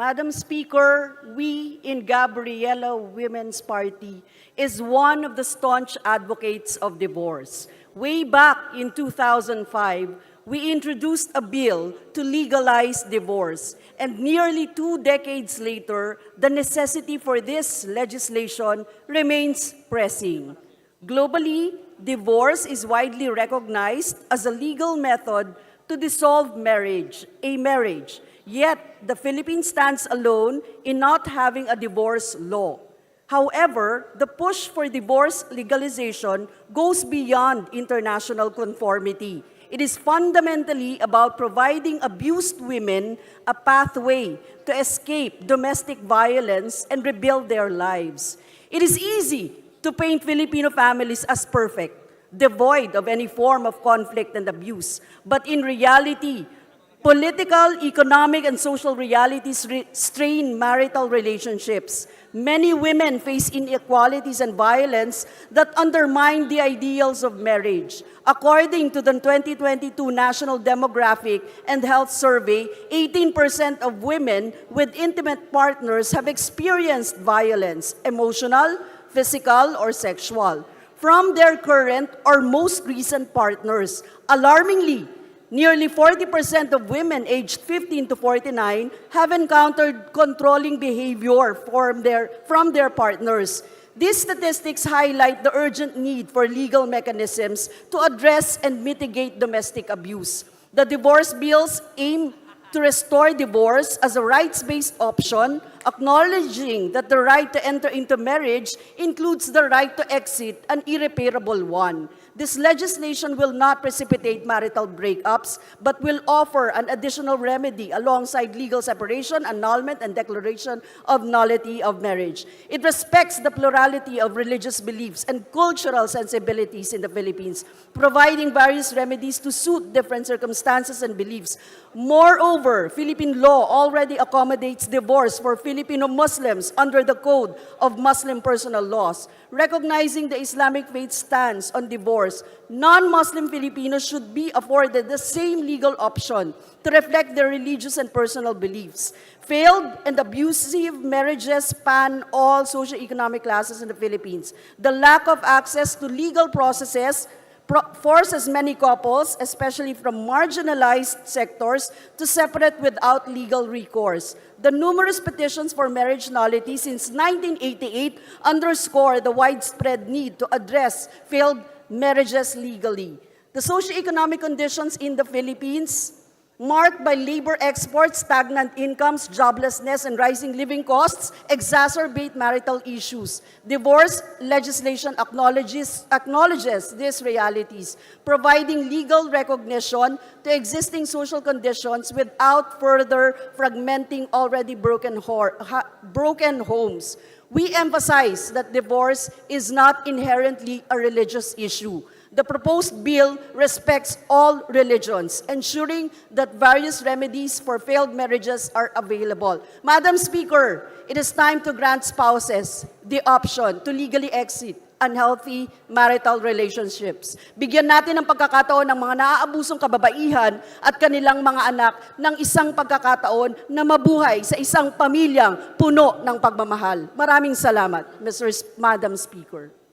Madam Speaker, we in Gabriela Women's Party is one of the staunch advocates of divorce. Way back in 2005, we introduced a bill to legalize divorce. And nearly two decades later, the necessity for this legislation remains pressing. Globally, divorce is widely recognized as a legal method to dissolve marriage, a marriage. Yet, the Philippines stands alone in not having a divorce law. However, the push for divorce legalization goes beyond international conformity. It is fundamentally about providing abused women a pathway to escape domestic violence and rebuild their lives. It is easy to paint Filipino families as perfect, devoid of any form of conflict and abuse. But in reality, Political, economic, and social realities re- strain marital relationships. Many women face inequalities and violence that undermine the ideals of marriage. According to the 2022 National Demographic and Health Survey, 18% of women with intimate partners have experienced violence, emotional, physical, or sexual, from their current or most recent partners. Alarmingly, Nearly 40% of women aged 15 to 49 have encountered controlling behavior from their, from their partners. These statistics highlight the urgent need for legal mechanisms to address and mitigate domestic abuse. The divorce bills aim to restore divorce as a rights-based option, acknowledging that the right to enter into marriage includes the right to exit, an irreparable one. This legislation will not precipitate marital breakups, but will offer an additional remedy alongside legal separation, annulment, and declaration of nullity of marriage. It respects the plurality of religious beliefs and cultural sensibilities in the Philippines, providing various remedies to suit different circumstances and beliefs. Moreover, Philippine law already accommodates divorce for Filipino Muslims under the Code of Muslim Personal Laws. Recognizing the Islamic faith stance on divorce, non-Muslim Filipinos should be afforded the same legal option to reflect their religious and personal beliefs. Failed and abusive marriages span all socioeconomic classes in the Philippines. The lack of access to legal processes pro- forces many couples, especially from marginalized sectors, to separate without legal recourse. The numerous petitions for marriage nullity since 1988 underscore the widespread need to address failed marriages legally. The socioeconomic conditions in the Philippines marked by labor exports, stagnant incomes, joblessness, and rising living costs, exacerbate marital issues. Divorce legislation acknowledges, acknowledges these realities, providing legal recognition to existing social conditions without further fragmenting already broken, broken homes. We emphasize that divorce is not inherently a religious issue. The proposed bill respects all religions, ensuring that various remedies for failed marriages are available. Madam Speaker, it is time to grant spouses the option to legally exit unhealthy marital relationships. Bigyan natin ng pagkakataon ng mga naaabusong kababaihan at kanilang mga anak ng isang pagkakataon na mabuhay sa isang pamilyang puno ng pagmamahal. Maraming salamat, Mr. Madam Speaker.